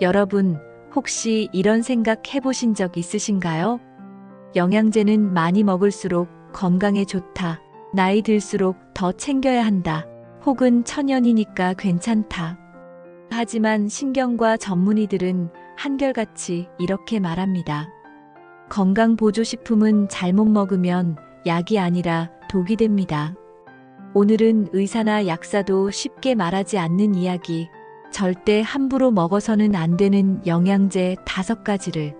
여러분, 혹시 이런 생각 해보신 적 있으신가요? 영양제는 많이 먹을수록 건강에 좋다. 나이 들수록 더 챙겨야 한다. 혹은 천연이니까 괜찮다. 하지만 신경과 전문의들은 한결같이 이렇게 말합니다. 건강보조식품은 잘못 먹으면 약이 아니라 독이 됩니다. 오늘은 의사나 약사도 쉽게 말하지 않는 이야기, 절대 함부로 먹어서는 안 되는 영양제 다섯 가지를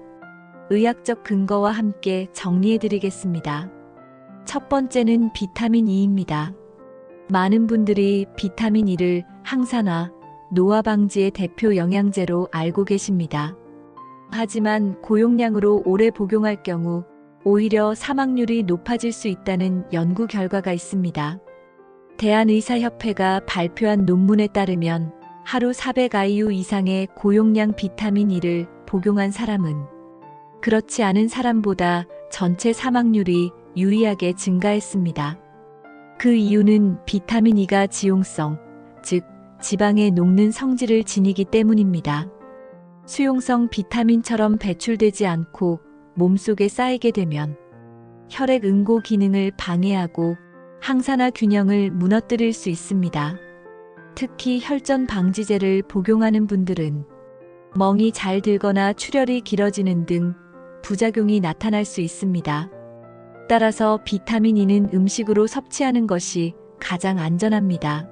의학적 근거와 함께 정리해 드리겠습니다. 첫 번째는 비타민 E입니다. 많은 분들이 비타민 E를 항산화, 노화 방지의 대표 영양제로 알고 계십니다. 하지만 고용량으로 오래 복용할 경우 오히려 사망률이 높아질 수 있다는 연구 결과가 있습니다. 대한의사협회가 발표한 논문에 따르면 하루 400IU 이상의 고용량 비타민 E를 복용한 사람은 그렇지 않은 사람보다 전체 사망률이 유의하게 증가했습니다. 그 이유는 비타민 E가 지용성, 즉 지방에 녹는 성질을 지니기 때문입니다. 수용성 비타민처럼 배출되지 않고 몸속에 쌓이게 되면 혈액 응고 기능을 방해하고 항산화 균형을 무너뜨릴 수 있습니다. 특히 혈전 방지제를 복용하는 분들은 멍이 잘 들거나 출혈이 길어지는 등 부작용이 나타날 수 있습니다. 따라서 비타민 E는 음식으로 섭취하는 것이 가장 안전합니다.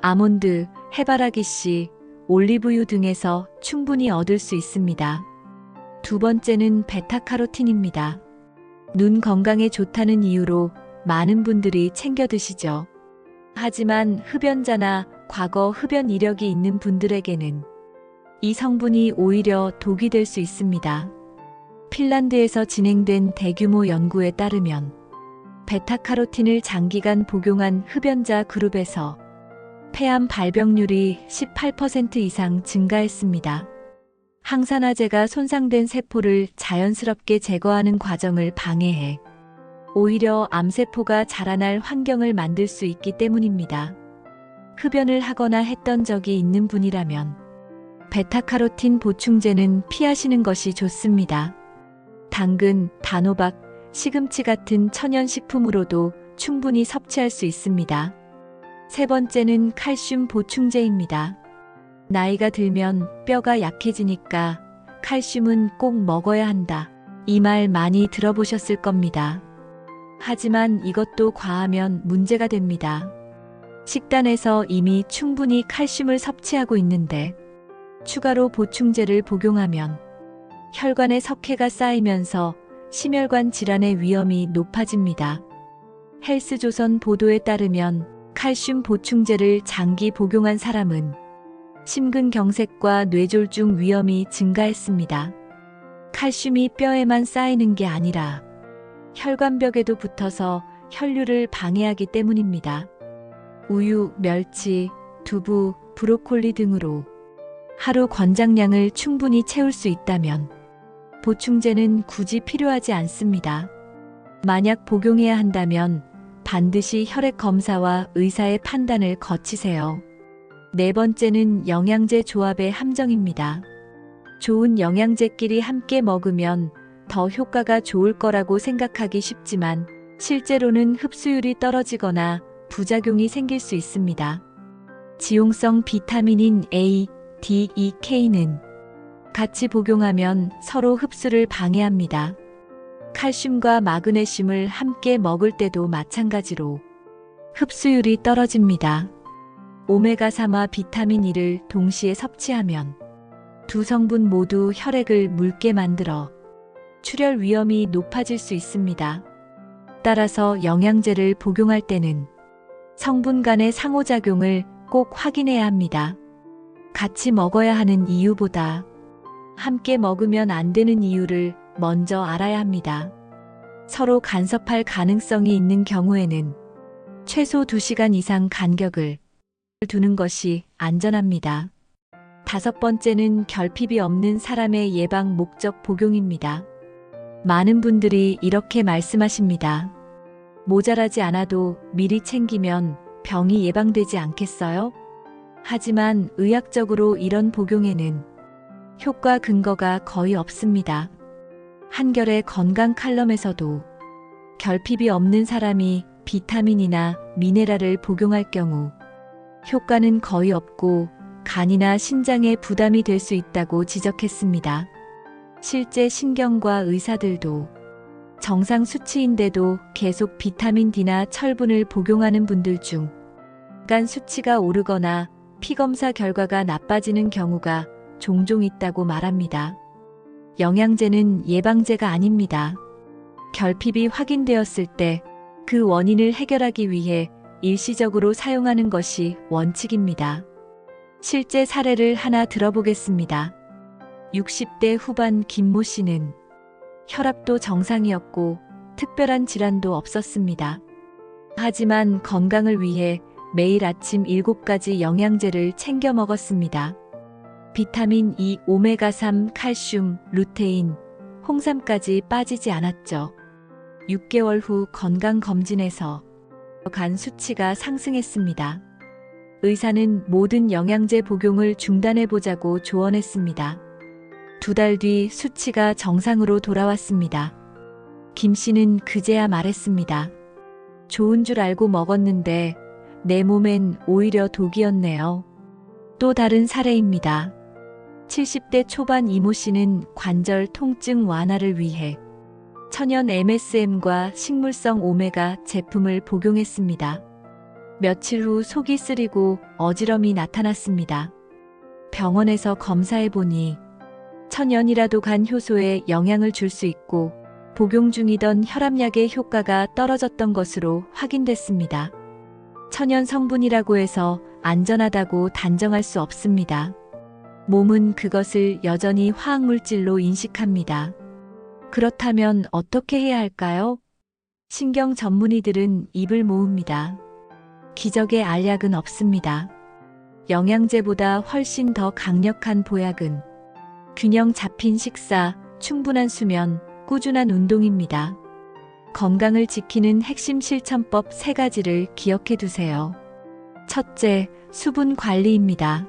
아몬드, 해바라기 씨, 올리브유 등에서 충분히 얻을 수 있습니다. 두 번째는 베타카로틴입니다. 눈 건강에 좋다는 이유로 많은 분들이 챙겨 드시죠. 하지만 흡연자나 과거 흡연 이력이 있는 분들에게는 이 성분이 오히려 독이 될 수 있습니다. 핀란드에서 진행된 대규모 연구에 따르면 베타카로틴을 장기간 복용한 흡연자 그룹에서 폐암 발병률이 18% 이상 증가했습니다. 항산화제가 손상된 세포를 자연스럽게 제거하는 과정을 방해해 오히려 암세포가 자라날 환경을 만들 수 있기 때문입니다. 흡연을 하거나 했던 적이 있는 분이라면 베타카로틴 보충제는 피하시는 것이 좋습니다. 당근, 단호박, 시금치 같은 천연식품으로도 충분히 섭취할 수 있습니다. 세 번째는 칼슘 보충제입니다. 나이가 들면 뼈가 약해지니까 칼슘은 꼭 먹어야 한다. 이 말 많이 들어보셨을 겁니다. 하지만 이것도 과하면 문제가 됩니다. 식단에서 이미 충분히 칼슘을 섭취하고 있는데 추가로 보충제를 복용하면 혈관에 석회가 쌓이면서 심혈관 질환의 위험이 높아집니다. 헬스조선 보도에 따르면 칼슘 보충제를 장기 복용한 사람은 심근경색과 뇌졸중 위험이 증가했습니다. 칼슘이 뼈에만 쌓이는 게 아니라 혈관벽에도 붙어서 혈류를 방해하기 때문입니다. 우유, 멸치, 두부, 브로콜리 등으로 하루 권장량을 충분히 채울 수 있다면 보충제는 굳이 필요하지 않습니다. 만약 복용해야 한다면 반드시 혈액 검사와 의사의 판단을 거치세요. 네 번째는 영양제 조합의 함정입니다. 좋은 영양제끼리 함께 먹으면 더 효과가 좋을 거라고 생각하기 쉽지만 실제로는 흡수율이 떨어지거나 부작용이 생길 수 있습니다. 지용성 비타민인 A, D, E, K는 같이 복용하면 서로 흡수를 방해합니다. 칼슘과 마그네슘을 함께 먹을 때도 마찬가지로 흡수율이 떨어집니다. 오메가3와 비타민 E를 동시에 섭취하면 두 성분 모두 혈액을 묽게 만들어 출혈 위험이 높아질 수 있습니다. 따라서 영양제를 복용할 때는 성분 간의 상호작용을 꼭 확인해야 합니다. 같이 먹어야 하는 이유보다 함께 먹으면 안 되는 이유를 먼저 알아야 합니다. 서로 간섭할 가능성이 있는 경우에는 최소 2시간 이상 간격을 두는 것이 안전합니다. 다섯 번째는 결핍이 없는 사람의 예방 목적 복용입니다. 많은 분들이 이렇게 말씀하십니다. 모자라지 않아도 미리 챙기면 병이 예방되지 않겠어요? 하지만 의학적으로 이런 복용에는 효과 근거가 거의 없습니다. 한결의 건강 칼럼에서도 결핍이 없는 사람이 비타민이나 미네랄을 복용할 경우 효과는 거의 없고 간이나 신장에 부담이 될 수 있다고 지적했습니다. 실제 신경과 의사들도 정상 수치인데도 계속 비타민 D나 철분을 복용하는 분들 중 간 수치가 오르거나 피 검사 결과가 나빠지는 경우가 종종 있다고 말합니다. 영양제는 예방제가 아닙니다. 결핍이 확인되었을 때 그 원인을 해결하기 위해 일시적으로 사용하는 것이 원칙입니다. 실제 사례를 하나 들어보겠습니다. 60대 후반 김모 씨는 혈압도 정상이었고 특별한 질환도 없었습니다. 하지만 건강을 위해 매일 아침 7가지 영양제를 챙겨 먹었습니다. 비타민 E, 오메가3, 칼슘, 루테인, 홍삼까지 빠지지 않았죠. 6개월 후 건강검진에서 간 수치가 상승했습니다. 의사는 모든 영양제 복용을 중단해보자고 조언했습니다. 두 달 뒤 수치가 정상으로 돌아왔습니다. 김 씨는 그제야 말했습니다. 좋은 줄 알고 먹었는데 내 몸엔 오히려 독이었네요. 또 다른 사례입니다. 70대 초반 이모 씨는 관절 통증 완화를 위해 천연 MSM과 식물성 오메가 제품을 복용했습니다. 며칠 후 속이 쓰리고 어지럼이 나타났습니다. 병원에서 검사해 보니 천연이라도 간 효소에 영향을 줄 수 있고 복용 중이던 혈압약의 효과가 떨어졌던 것으로 확인됐습니다. 천연 성분이라고 해서 안전하다고 단정할 수 없습니다. 몸은 그것을 여전히 화학물질로 인식합니다. 그렇다면 어떻게 해야 할까요? 신경 전문의들은 입을 모읍니다. 기적의 알약은 없습니다. 영양제보다 훨씬 더 강력한 보약은 균형 잡힌 식사, 충분한 수면, 꾸준한 운동입니다. 건강을 지키는 핵심 실천법 세 가지를 기억해 두세요. 첫째, 수분 관리입니다.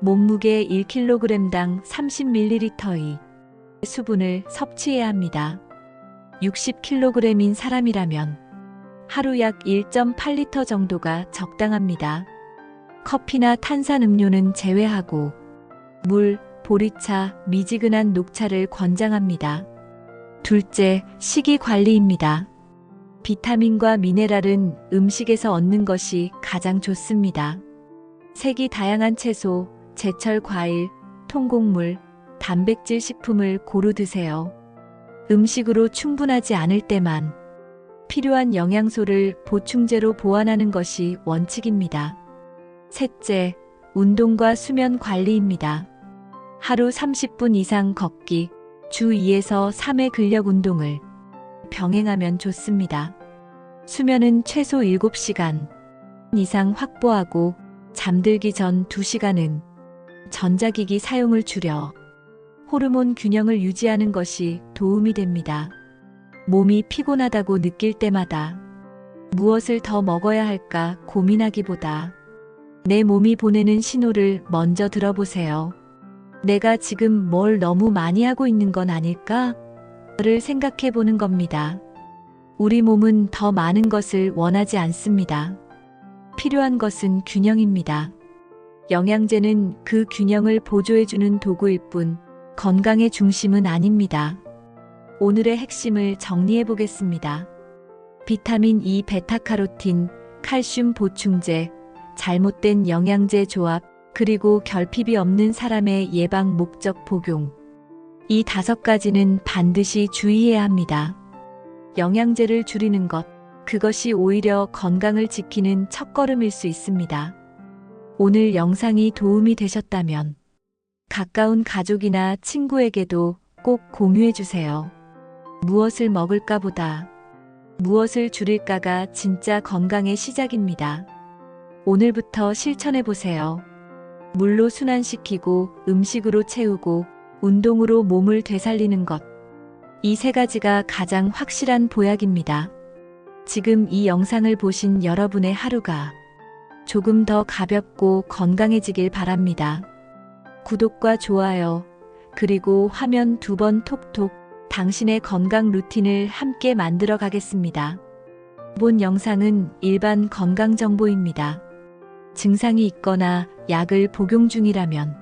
몸무게 1kg당 30ml의 수분을 섭취해야 합니다. 60kg인 사람이라면 하루 약 1.8리터 정도가 적당합니다. 커피나 탄산음료는 제외하고 물, 보리차, 미지근한 녹차를 권장합니다. 둘째, 식이 관리입니다. 비타민과 미네랄은 음식에서 얻는 것이 가장 좋습니다. 색이 다양한 채소, 제철 과일, 통곡물, 단백질 식품을 고루 드세요. 음식으로 충분하지 않을 때만 필요한 영양소를 보충제로 보완하는 것이 원칙입니다. 셋째, 운동과 수면 관리입니다. 하루 30분 이상 걷기, 주 2에서 3회 근력 운동을 병행하면 좋습니다. 수면은 최소 7시간 이상 확보하고 잠들기 전 2시간은 전자기기 사용을 줄여 호르몬 균형을 유지하는 것이 도움이 됩니다. 몸이 피곤하다고 느낄 때마다 무엇을 더 먹어야 할까 고민하기보다 내 몸이 보내는 신호를 먼저 들어보세요. 내가 지금 뭘 너무 많이 하고 있는 건 아닐까? 를 생각해 보는 겁니다. 우리 몸은 더 많은 것을 원하지 않습니다. 필요한 것은 균형입니다. 영양제는 그 균형을 보조해주는 도구일 뿐 건강의 중심은 아닙니다. 오늘의 핵심을 정리해 보겠습니다. 비타민 E 베타카로틴, 칼슘 보충제, 잘못된 영양제 조합, 그리고 결핍이 없는 사람의 예방 목적 복용. 이 다섯 가지는 반드시 주의해야 합니다. 영양제를 줄이는 것, 그것이 오히려 건강을 지키는 첫걸음일 수 있습니다. 오늘 영상이 도움이 되셨다면 가까운 가족이나 친구에게도 꼭 공유해 주세요. 무엇을 먹을까 보다 무엇을 줄일까가 진짜 건강의 시작입니다. 오늘부터 실천해 보세요. 물로 순환시키고 음식으로 채우고 운동으로 몸을 되살리는 것. 이 세 가지가 가장 확실한 보약입니다. 지금 이 영상을 보신 여러분의 하루가 조금 더 가볍고 건강해지길 바랍니다. 구독과 좋아요, 그리고 화면 두 번 톡톡 당신의 건강 루틴을 함께 만들어 가겠습니다. 본 영상은 일반 건강 정보입니다. 증상이 있거나 약을 복용 중이라면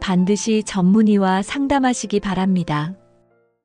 반드시 전문의와 상담하시기 바랍니다.